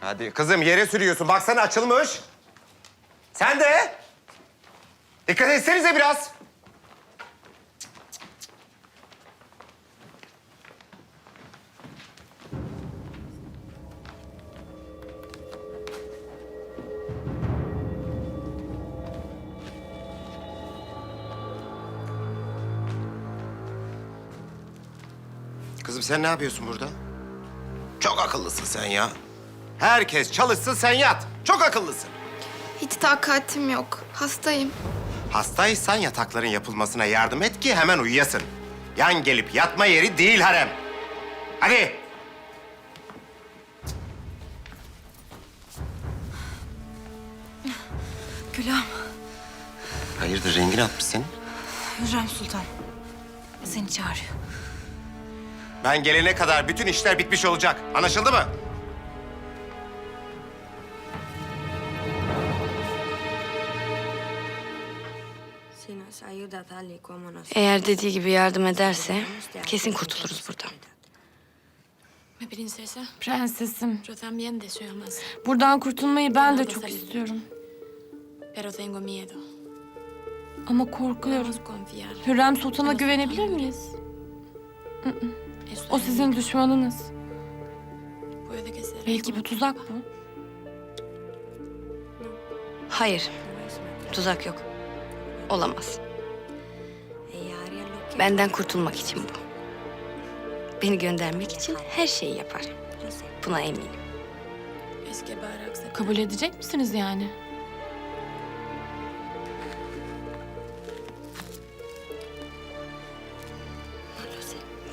Hadi kızım yere sürüyorsun. Baksana açılmış. Sen de. Dikkat etsenize biraz. Kızım sen ne yapıyorsun burada? Çok akıllısın sen ya. Herkes çalışsın sen yat. Çok akıllısın. Hiç takatim yok. Hastayım. Hastaysan yatakların yapılmasına yardım et ki hemen uyuyasın. Yan gelip yatma yeri değil harem. Hadi. Gülam, Hayırdır rengin atmış senin? Hürrem Sultan. Seni çağırıyor. Ben gelene kadar bütün işler bitmiş olacak. Anlaşıldı mı? Eğer dediği gibi yardım ederse kesin kurtuluruz buradan. Prensesim, buradan kurtulmayı ben de çok istiyorum. pero tengo miedo. Ama korkuyorum. Hürrem Sultan'a güvenebilir miyiz? O sizin düşmanınız. Belki bu tuzak bu. Hayır, tuzak yok. Olamaz. Benden kurtulmak için bu. Beni göndermek için her şeyi yapar. Buna eminim. Kabul edecek misiniz yani?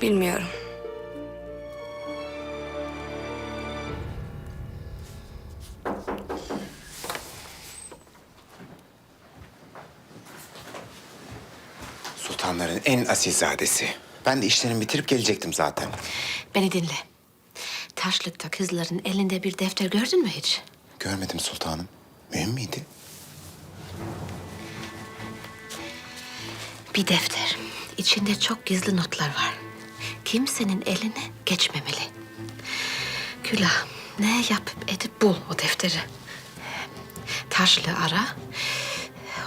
Bilmiyorum. En asilzadesi. Ben de işlerimi bitirip gelecektim zaten. Beni dinle. Taşlıkta kızların elinde bir defter gördün mü hiç? Görmedim sultanım. Mühim miydi? Bir defter. İçinde çok gizli notlar var. Kimsenin eline geçmemeli. Külah, ne yapıp edip bul o defteri. Taşlı ara.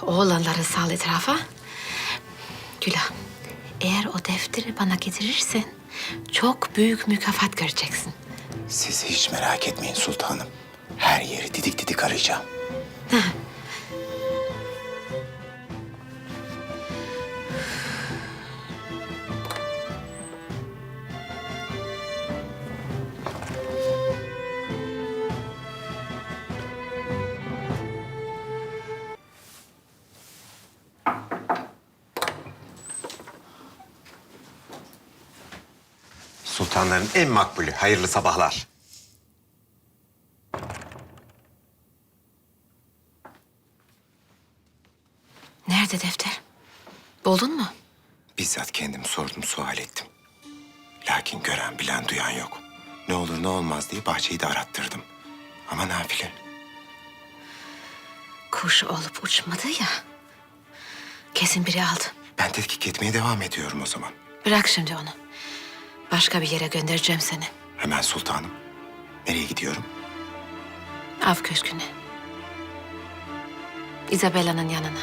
Oğlanları sal etrafa. Külah, eğer o defteri bana getirirsen çok büyük mükafat göreceksin. Siz hiç merak etmeyin sultanım. Her yeri didik didik arayacağım. Sultanların en makbulü. Hayırlı sabahlar. Nerede defter? Buldun mu? Bizzat kendim sordum, sual ettim. Lakin gören, bilen, duyan yok. Ne olur ne olmaz diye bahçeyi de arattırdım. Ama nafile. Kuş olup uçmadı ya. Kesin biri aldı. Ben tetkik etmeye devam ediyorum o zaman. Bırak şimdi onu. Başka bir yere göndereceğim seni. Hemen sultanım. Nereye gidiyorum? Av köşküne. Isabella'nın yanına.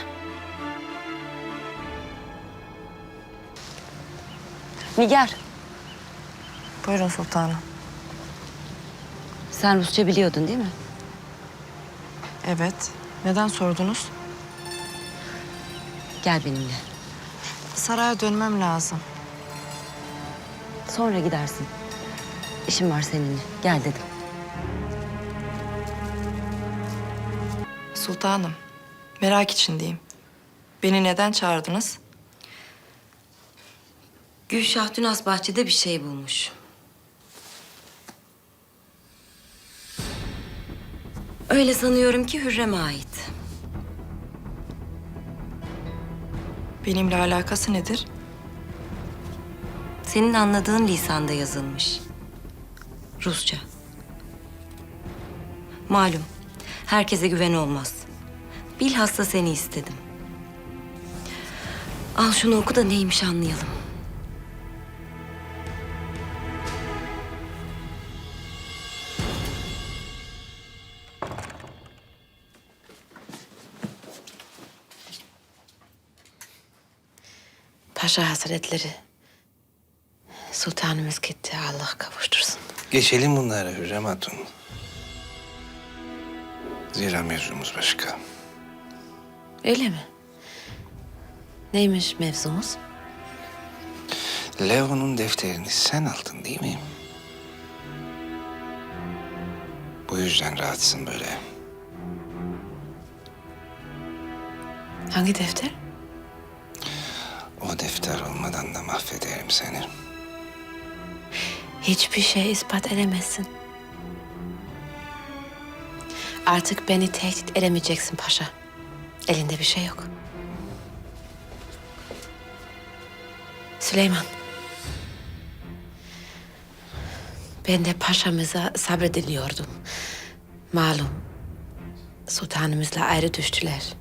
Nigar, Buyurun sultanım. sen Rusça biliyordun değil mi? Evet. Neden sordunuz? Gel benimle. Saraya dönmem lazım. Sonra gidersin. İşim var seninle. Gel dedim. Sultanım, merak içindeyim. Beni neden çağırdınız? Gülşah dün az bahçede bir şey bulmuş. Öyle sanıyorum ki Hürrem'e ait. Benimle alakası nedir? Senin anladığın lisanda yazılmış. Rusça. Malum, herkese güven olmaz. Bilhassa seni istedim. Al şunu oku da neymiş anlayalım. Paşa Hazretleri Sultanımız gitti. Allah kavuştursun. Geçelim bunlara Hürrem Hatun. Zira mevzumuz başka. Öyle mi? Neymiş mevzumuz? Leo'nun defterini sen aldın değil mi? Bu yüzden rahatsın böyle. Hangi defter? O defter olmadan da mahvederim seni. Hiçbir şey ispat edemezsin. Artık beni tehdit edemeyeceksin paşa. Elinde bir şey yok. Süleyman. Ben de paşamıza sabrediliyordum. Malum. Sultanımızla ayrı düştüler.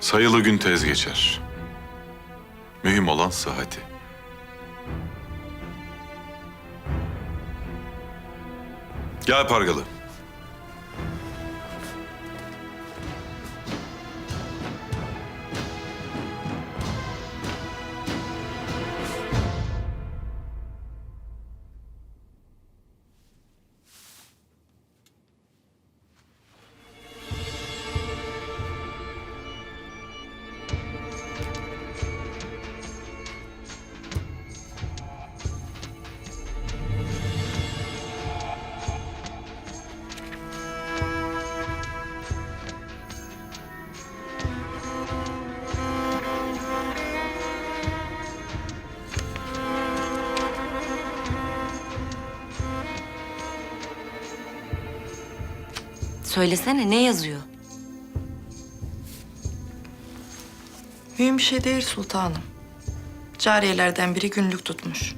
Sayılı gün tez geçer. Mühim olan sıhhati. Gel Pargalı. Söylesene ne yazıyor? Mühim bir şey değil sultanım. Cariyelerden biri günlük tutmuş.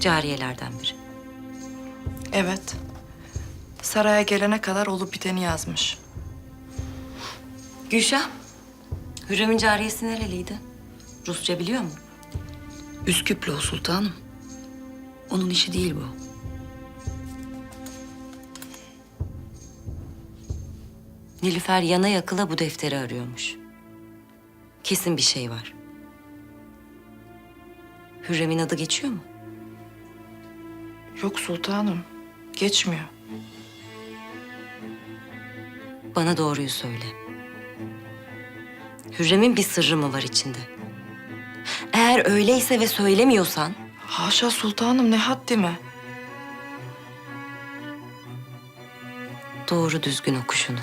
Cariyelerden biri. Evet. Saraya gelene kadar olup biteni yazmış. Gülşah, Hürrem'in cariyesi nereliydi? Rusça biliyor mu? Üsküplü o sultanım. Onun işi değil bu. Nilüfer yana yakıla bu defteri arıyormuş. Kesin bir şey var. Hürrem'in adı geçiyor mu? Yok sultanım. Geçmiyor. Bana doğruyu söyle. Hürrem'in bir sırrı mı var içinde? Eğer öyleyse ve söylemiyorsan Haşa sultanım ne haddime. doğru düzgün oku şunu.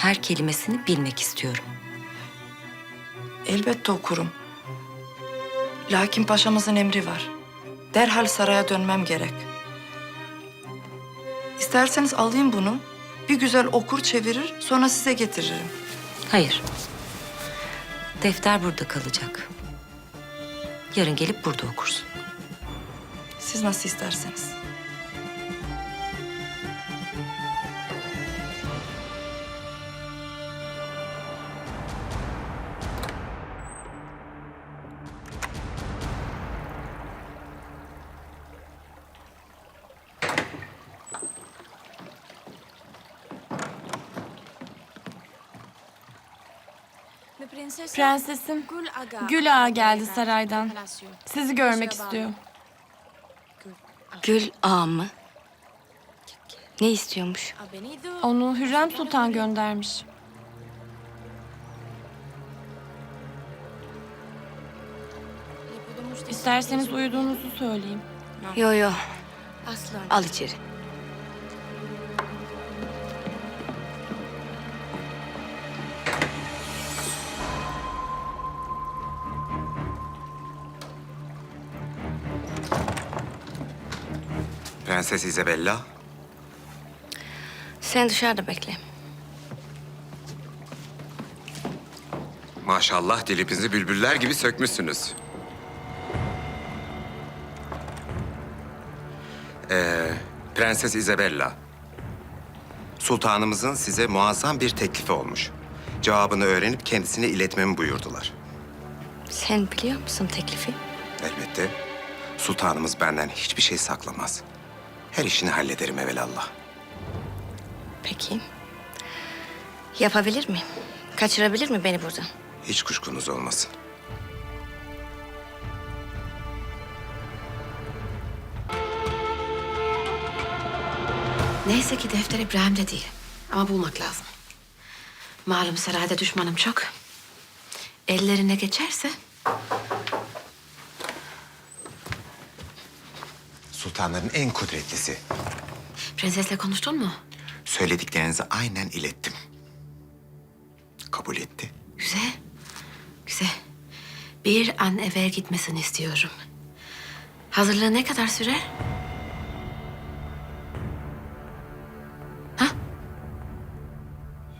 Her kelimesini bilmek istiyorum. Elbette okurum. Lakin paşamızın emri var. Derhal saraya dönmem gerek. İsterseniz alayım bunu. Bir güzel okur çevirir sonra size getiririm. Hayır. Defter burada kalacak. Yarın gelip burada okursun. Siz nasıl isterseniz. Prensesim Gül Ağa geldi saraydan. Sizi görmek istiyor. Gül ağa mı? Ne istiyormuş? Onu Hürrem Sultan göndermiş. İsterseniz uyuduğunuzu söyleyeyim. Yo yo. Al içeri. Prenses Isabella. Sen dışarıda bekle. Maşallah dilimizi bülbüller gibi sökmüşsünüz. Ee, Prenses Isabella. Sultanımızın size muazzam bir teklifi olmuş. Cevabını öğrenip kendisine iletmemi buyurdular. Sen biliyor musun teklifi? Elbette. Sultanımız benden hiçbir şey saklamaz. Her işini hallederim evelallah. Peki. Yapabilir mi? Kaçırabilir mi beni buradan? Hiç kuşkunuz olmasın. Neyse ki defter İbrahim'de değil. Ama bulmak lazım. Malum sarayda düşmanım çok. Ellerine geçerse Sultanların en kudretlisi. prensesle konuştun mu? Söylediklerinizi aynen ilettim. Kabul etti. Güzel. Güzel. Bir an evvel gitmesini istiyorum. Hazırlığı ne kadar sürer?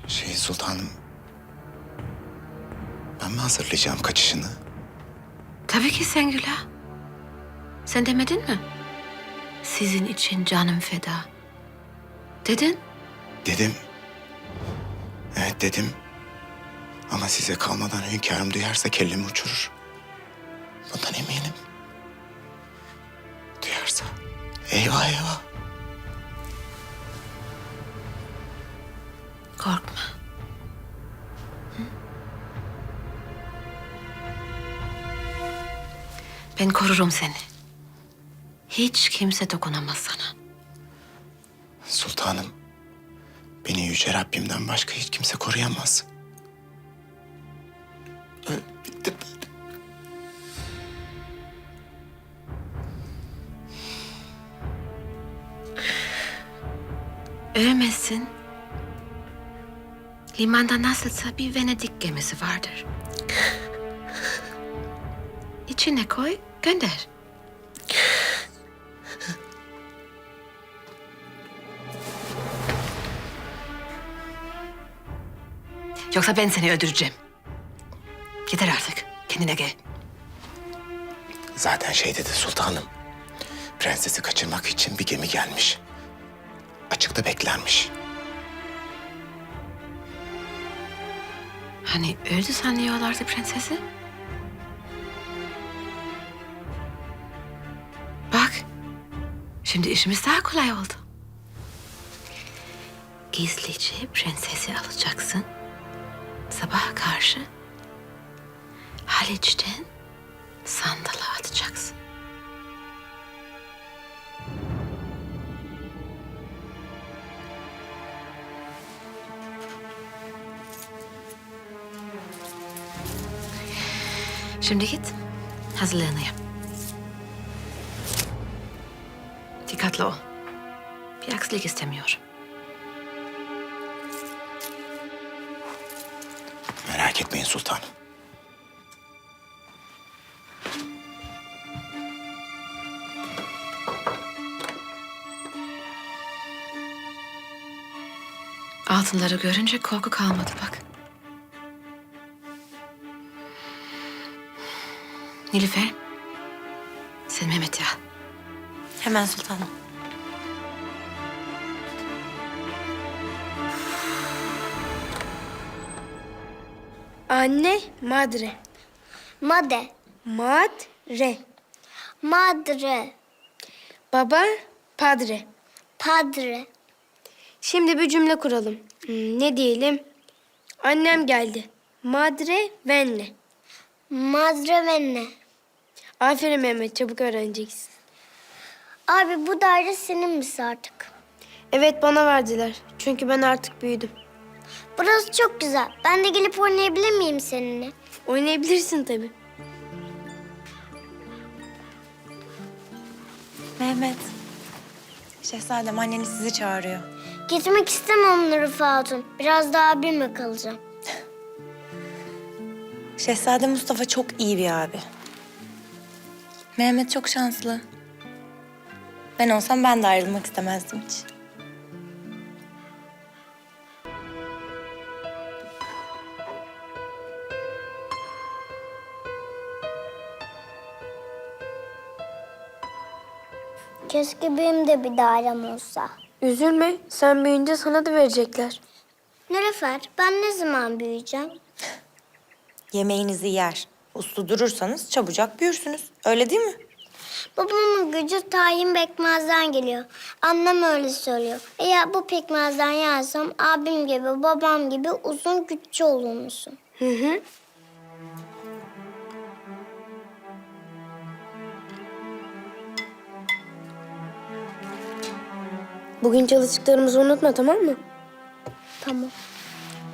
Şey sultanım... Ben mi hazırlayacağım kaçışını? Tabii ki Sengül'a. Sen demedin mi? Sizin için canım feda. Dedin. Dedim. Evet dedim. Ama size kalmadan hünkârım duyarsa kellemi uçurur. Bundan eminim. Duyarsa. Eyvah eyvah. Korkma. Hı? Ben korurum seni. Hiç kimse dokunamaz sana. Sultanım. Beni yüce Rabbimden başka hiç kimse koruyamaz. Bittim ben. Ölmezsin. Limanda nasılsa bir Venedik gemisi vardır. İçine koy, gönder. Yoksa ben seni öldüreceğim. Yeter artık. Kendine gel. Zaten şey dedi sultanım. Prensesi kaçırmak için bir gemi gelmiş. Açıkta beklermiş. Hani öldü sanıyorlardı prensesi? Bak, şimdi işimiz daha kolay oldu. Gizlice prensesi alacaksın. Sabaha karşı Haliç'ten sandala atacaksın. Şimdi git, hazırlığını yap. Dikkatli ol. Bir aksilik istemiyorum. Etmeyin sultanım. Altınları görünce korku kalmadı bak. Nilüfer, sen Mehmet'i al. Hemen sultanım. Anne, madre. Made. Madre. Madre. Baba, padre. Padre. Şimdi bir cümle kuralım. Hmm, ne diyelim? Annem geldi. Madre venne. Madre venne. Aferin Mehmet, çabuk öğreneceksin. Abi bu daire senin misin artık? Evet, bana verdiler. Çünkü ben artık büyüdüm. Burası çok güzel. Ben de gelip oynayabilir miyim seninle? Oynayabilirsin tabii. Mehmet. Şehzadem anneniz sizi çağırıyor. Gitmek istemem Nurife Hatun. Biraz daha abimle kalacağım. Şehzade Mustafa çok iyi bir abi. Mehmet çok şanslı. Ben olsam ben de ayrılmak istemezdim hiç. Keşke benim de bir dairem olsa. Üzülme, sen büyüyünce sana da verecekler. Nurifer, ben ne zaman büyüyeceğim? Yemeğinizi yer. Uslu durursanız çabucak büyürsünüz. Öyle değil mi? Babamın gücü tayin pekmezden geliyor. Annem öyle söylüyor. Eğer bu pekmezden yersem abim gibi babam gibi uzun güçlü olur musun? Hı hı. Bugün çalıştıklarımızı unutma tamam mı? Tamam.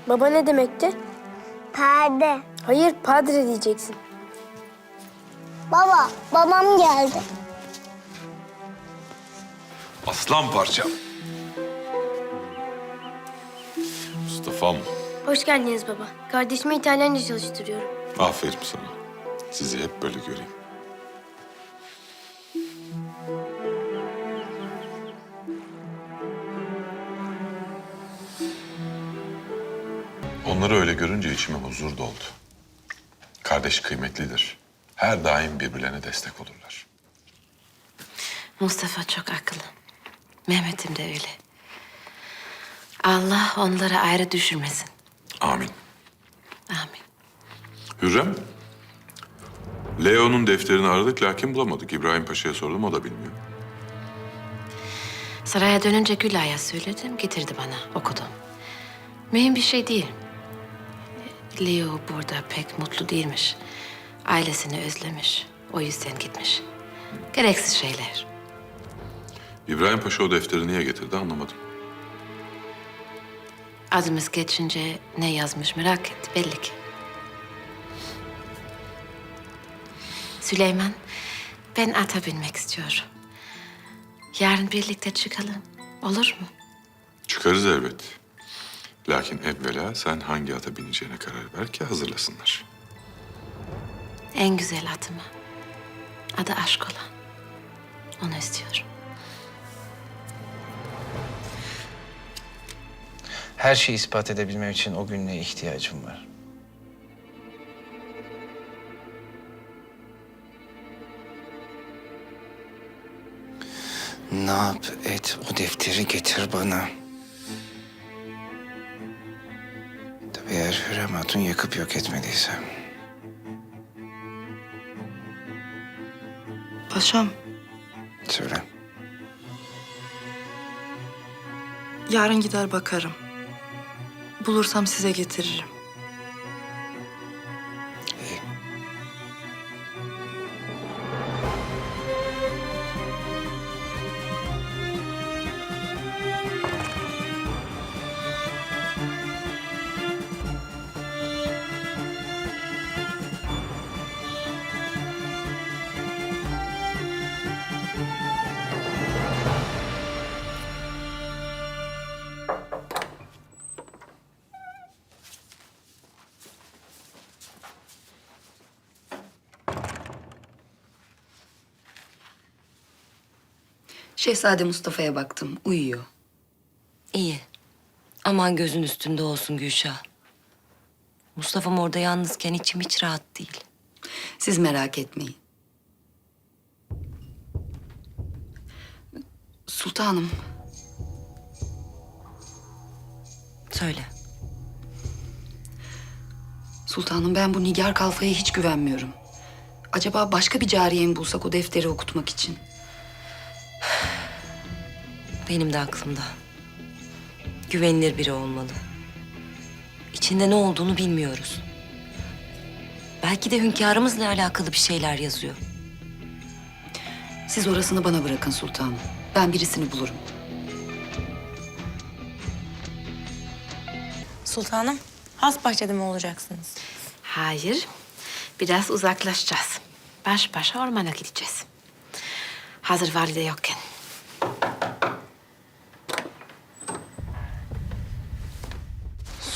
Baba ne demekti? Perde. Hayır padre diyeceksin. Baba, babam geldi. Aslan parçam. Mustafa'm. Hoş geldiniz baba. Kardeşimi İtalyanca çalıştırıyorum. Aferin sana. Sizi hep böyle göreyim. Onları öyle görünce içime huzur doldu. Kardeş kıymetlidir. Her daim birbirlerine destek olurlar. Mustafa çok akıllı. Mehmet'im de öyle. Allah onları ayrı düşürmesin. Amin. Amin. Hürrem, Leo'nun defterini aradık lakin bulamadık. İbrahim Paşa'ya sordum, o da bilmiyor. Saraya dönünce Gülay'a söyledim, getirdi bana, okudum. Mühim bir şey değil. Leo burada pek mutlu değilmiş. Ailesini özlemiş, o yüzden gitmiş. Gereksiz şeyler. İbrahim Paşa o defteri niye getirdi anlamadım. Adımız geçince ne yazmış merak etti belli ki. Süleyman, ben ata binmek istiyorum. Yarın birlikte çıkalım. Olur mu? Çıkarız elbet. Lakin evvela sen hangi ata bineceğine karar ver ki hazırlasınlar. En güzel atımı. Adı aşk olan. Onu istiyorum. Her şeyi ispat edebilmem için o gününe ihtiyacım var. Ne yap et o defteri getir bana. Eğer Hürrem Hatun yakıp yok etmediyse. Paşam, Söyle. yarın gider bakarım. Bulursam size getiririm. Şehzade Mustafa'ya baktım. Uyuyor. İyi. Aman gözün üstünde olsun Gülşah. Mustafa'm orada yalnızken içim hiç rahat değil. Siz merak etmeyin. Sultanım, Söyle. sultanım ben bu Nigar Kalfa'ya hiç güvenmiyorum. Acaba başka bir cariye mi bulsak o defteri okutmak için? Benim de aklımda. Güvenilir biri olmalı. İçinde ne olduğunu bilmiyoruz. Belki de hünkârımızla alakalı bir şeyler yazıyor. Siz orasını bana bırakın sultanım. Ben birisini bulurum. Sultanım, has bahçede mi olacaksınız? Hayır, biraz uzaklaşacağız. Baş başa ormana gideceğiz. Hazır valide yokken.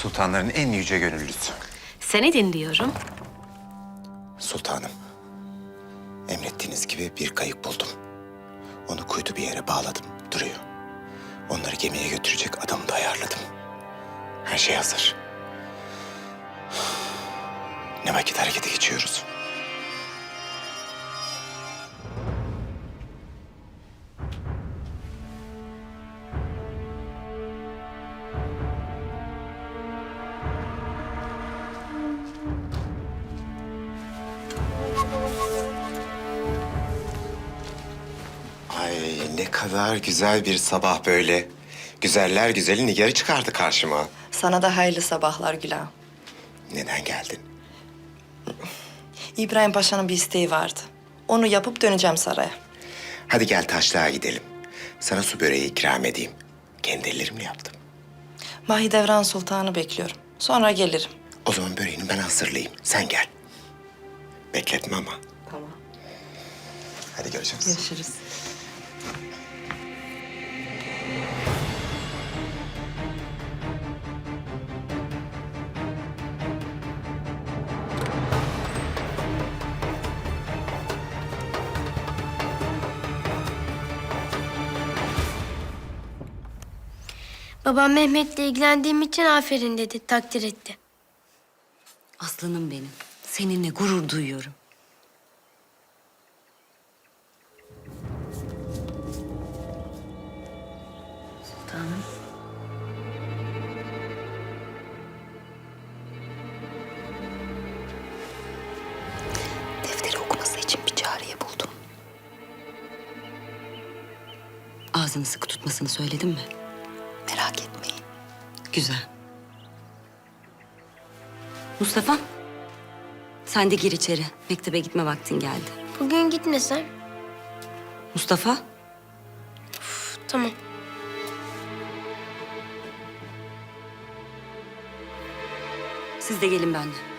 Sultanların en yüce gönüllüsü. Seni dinliyorum. Sultanım, emrettiğiniz gibi bir kayık buldum. Onu kuytu bir yere bağladım, duruyor. Onları gemiye götürecek adamı da ayarladım. Her şey hazır. Ne vakit harekete geçiyoruz? Kadar güzel bir sabah böyle. Güzeller güzeli Nigar'ı çıkardı karşıma. Sana da hayırlı sabahlar Güla. Neden geldin? İbrahim Paşa'nın bir isteği vardı. Onu yapıp döneceğim saraya. Hadi gel taşlığa gidelim. Sana su böreği ikram edeyim. Kendi ellerimle yaptım. Mahidevran Sultan'ı bekliyorum. Sonra gelirim. O zaman böreğini ben hazırlayayım. Sen gel. Bekletme ama. Tamam. Hadi görüşürüz. Görüşürüz. Babam Mehmet'le ilgilendiğim için aferin dedi, takdir etti. Aslanım benim. Seninle gurur duyuyorum. Sultanım. Defteri okuması için bir cariye buldum. Ağzını sıkı tutmasını söyledim mi? Merak etmeyin. Güzel. Mustafa. Sen de gir içeri. Mektebe gitme vaktin geldi. Bugün gitmesem? Mustafa. Tamam. Siz de gelin benimle.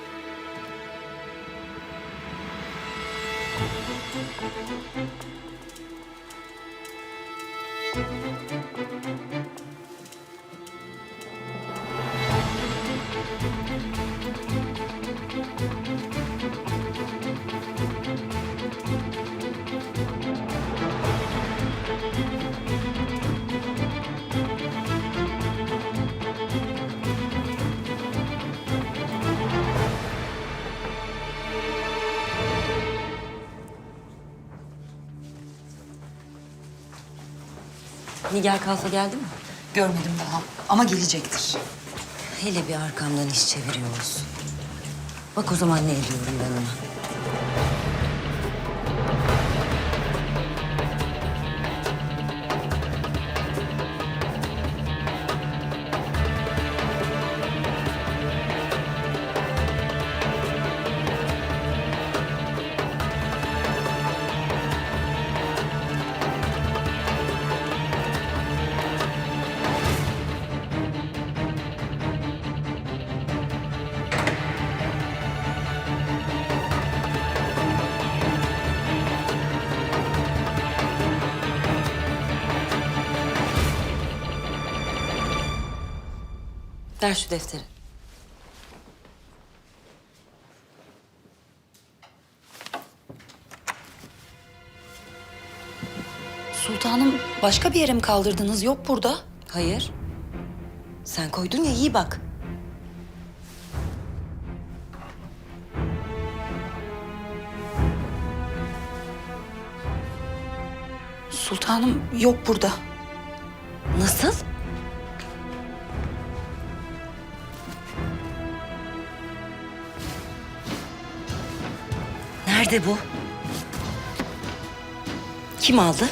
Nigar Kalfa geldi mi? Görmedim daha ama gelecektir. Hele bir arkamdan iş çeviriyor olsun. Bak o zaman ne ediyorum ben ona. Ver şu defteri. Sultanım başka bir yere mi kaldırdınız? Yok burada. Hayır. Sen koydun ya iyi bak. Sultanım yok burada. Nasıl? Nerede bu? Kim aldı?